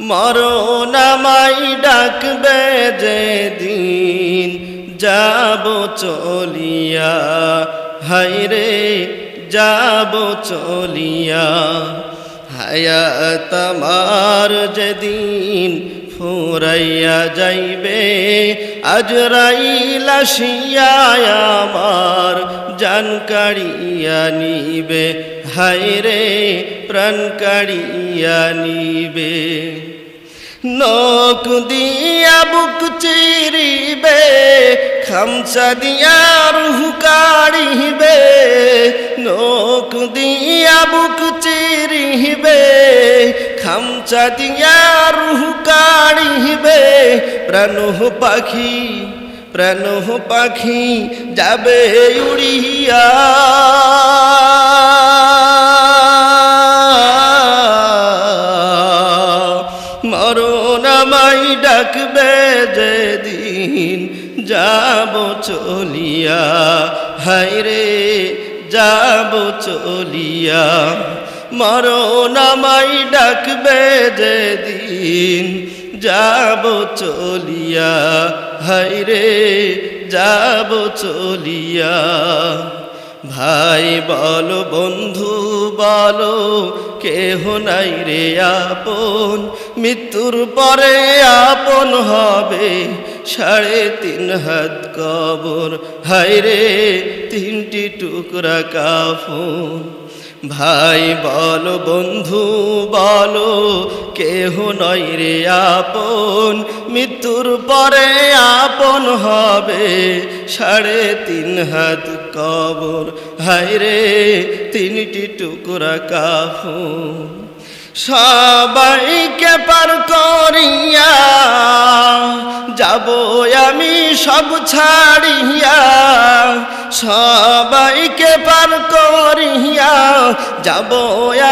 মরণ আমায় ডাকবে যে দিন যাব চলিয়া। হাইরে যাব চলিয়া। হায়াত আমার যেদিন ফুরাইয়া যাইবে আজরাইল আসিয়া আমার জান কাড়িয়া নিবে। হায়রে প্রাণ কাড়িয়া নিবে। নখ দিয়া বুক চিরিবে খামসা দিয়া রুহ কাড়িবে। নখ দিয়া বুক চিরিবে খামসা দিয়া রুহ কাড়িবে। প্রাণহ পাখি প্রাণহ পাখি যাবে উড়িয়া। চলিয়া হাইরে যাব চলিয়া। মরণ আমাই ডাকবে যেদিন যাব চলিয়া হাইরে যাব চলিয়া। ভাই বল বন্ধু, বলো কেহ নাই রে আপন, মৃত্যুর পরে আপন হবে। সাড়ে তিন হাত কবর। হাইরে তিনটি টুকরা কাফন। ভাই, বলো বন্ধু, বলো, কেহ নয় রে আপন। মৃত্যুর পরে আপন হবে সাড়ে তিন হাত কবর। হায় রে, তিনটি টুকরা কাফন। সবাইকে পার করিয়া সব ছাড়িয়া, সবাইকে পার করিয়া, যাব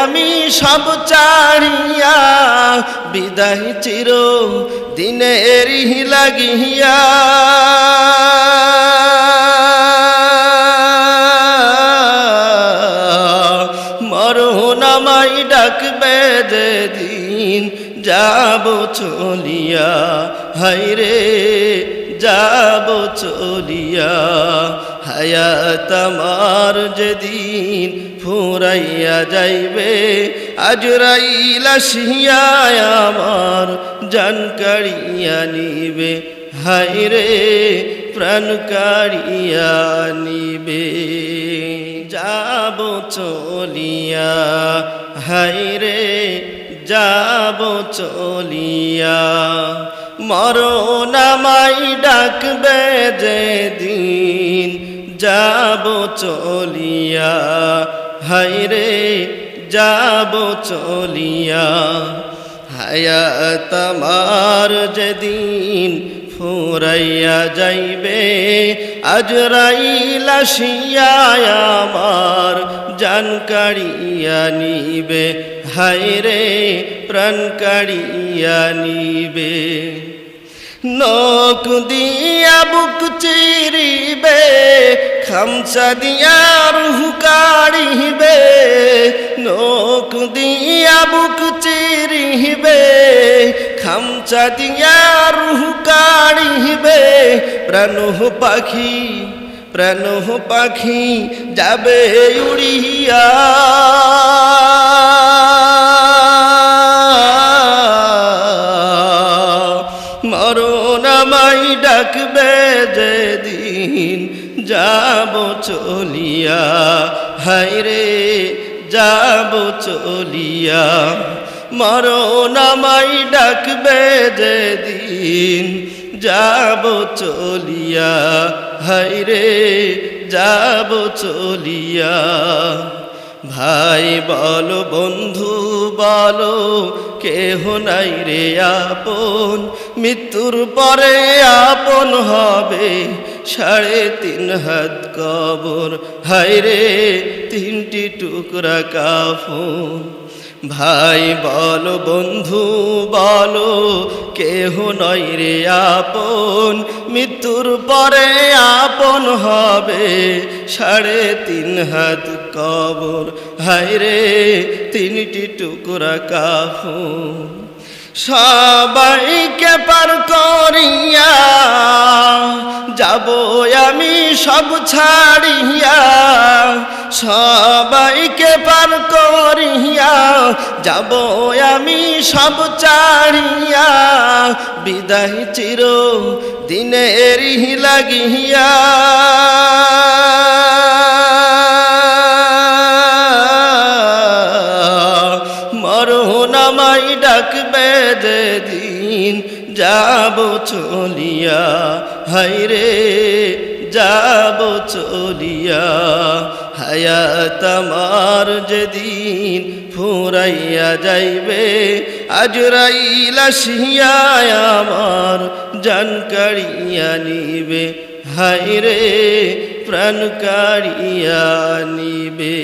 আমি সব ছাড়িয়া। বিদায় চির দিনের লাগিয়া। মরণ আমাই ডাকবে যেদিন যাব চলিয়া। হাইরে যাব চলিয়া, হায়াত আমার যেদিন ফুরাইয়া যাইবে আজরাইল আসিয়া আমার জান কাড়িয়া নিবে হাইরে প্রাণ কাড়িয়া নিবে। যাব চলিয়া হাইরে যাব চলিয়া। মরণ আমাই ডাকবে যেদিন যাব চলিয়া। হাইরে যাব চলিয়া। হায়াত আমার যেদিন ফুরাইয়া যাইবে। আজরাইল আসিয়া আমার জান কাড়িয়া নিবে। হায়রে প্রাণ কাড়িয়া নিবে। নখ দিয়া বুক চিরিবে খামসা দিয়া রুহ কাড়িবে। নখ দিয়া বুক চিরিবে খামসা দিয়া রুহ কাড়িবে। প্রাণহ পাখি প্রাণহ পাখি যাবে উড়িয়া। যাব চলিয়া। হাইরে যাব চলিয়া। মরণ আমাই ডাকবে যেদিন যাব চলিয়া হাইরে যাব চলিয়া। ভাই বলো বন্ধু, বলো, কেহ নাই রে আপন। মৃত্যুর পরে আপন হবে সাড়ে তিন হাত কবর। হাইরে তিনটি টুকরা কাফন। ভাই, বলো বন্ধু, বলো, কেহ নয় রে আপন। মৃত্যুর পরে আপন হবে, সাড়ে তিন হাত কবর। হায় রে, তিনটি টুকরা কাফন। সবাইকে পার করিয়া যাব আমি সব ছাড়িয়া। সবাইকে পার করিয়া যাব আমি সব ছাড়িয়া বিদায় চির দিনের লাগিয়া। মরণ আমায় ডাকবে যেদিন যাব চলিয়া। হাইরে যাব চলিয়া, হায়াত আমার যেদিন ফুরাইয়া যাইবে, আজরাইল আসিয়ায় আমার জান কাড়িয়া নিবে হাইরে প্রাণ কাড়িয়া নিবে।